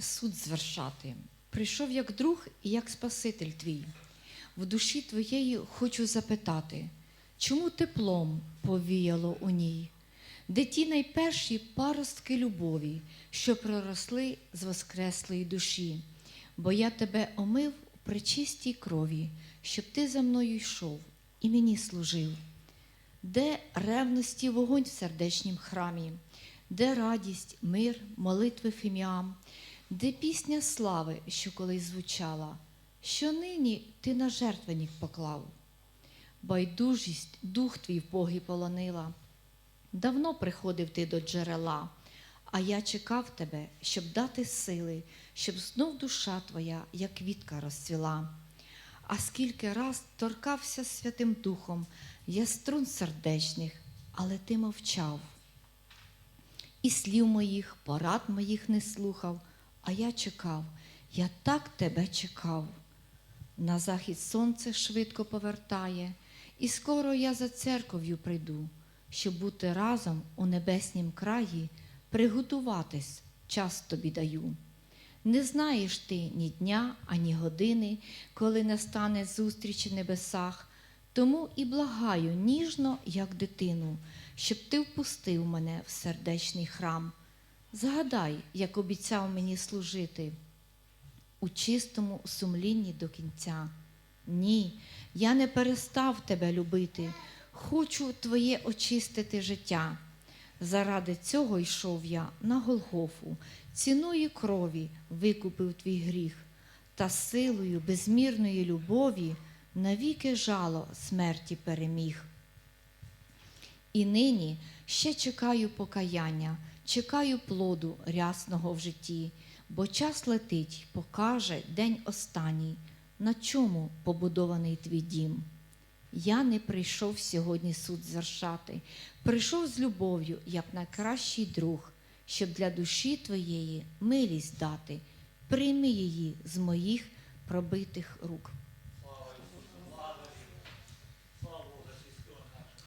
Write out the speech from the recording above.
суд звершати. Прийшов як друг і як Спаситель твій. В душі твоєї хочу запитати, чому теплом повіяло у ній? Де ті найперші паростки любові, що проросли з воскреслої душі? Бо я тебе омив у пречистій крові, щоб ти за мною йшов і мені служив. Де ревності вогонь в сердечнім храмі, де радість, мир, молитви фіміам, де пісня слави, що колись звучала, що нині ти на жертвенник поклав. Байдужість дух твій в Богі полонила. Давно приходив ти до джерела, а я чекав тебе, щоб дати сили, щоб знов душа твоя, як квітка розцвіла. А скільки раз торкався Святим Духом я струн сердечних, але ти мовчав. І слів моїх, порад моїх не слухав, а я чекав, я так тебе чекав. На захід сонце швидко повертає, і скоро я за церков'ю прийду, щоб бути разом у небеснім краї, приготуватись час тобі даю. Не знаєш ти ні дня, ані години, коли настане зустріч в небесах, тому і благаю ніжно, як дитину, щоб ти впустив мене в сердечний храм. Згадай, як обіцяв мені служити у чистому сумлінні до кінця. Ні, я не перестав тебе любити, хочу твоє очистити життя. Заради цього йшов я на Голгофу, ціною крові викупив твій гріх, та силою безмірної любові навіки жало смерті переміг. І нині ще чекаю покаяння, чекаю плоду рясного в житті, бо час летить, покаже день останній, на чому побудований твій дім. Я не прийшов сьогодні суд звершати, прийшов з любов'ю, як найкращий друг, щоб для душі твоєї милість дати, прийми її з моїх пробитих рук.